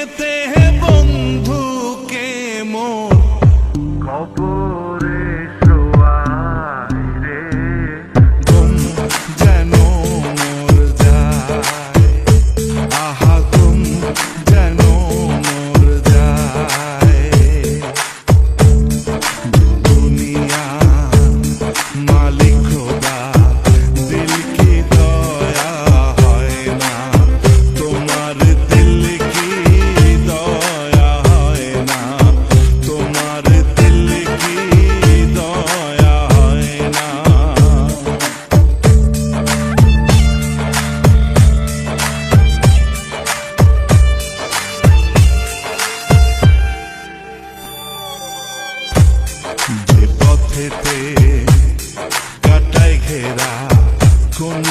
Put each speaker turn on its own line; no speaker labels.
বুকেতে বন্ধুকে মোর যে পথেতে কাটায় ঘেরা
কোন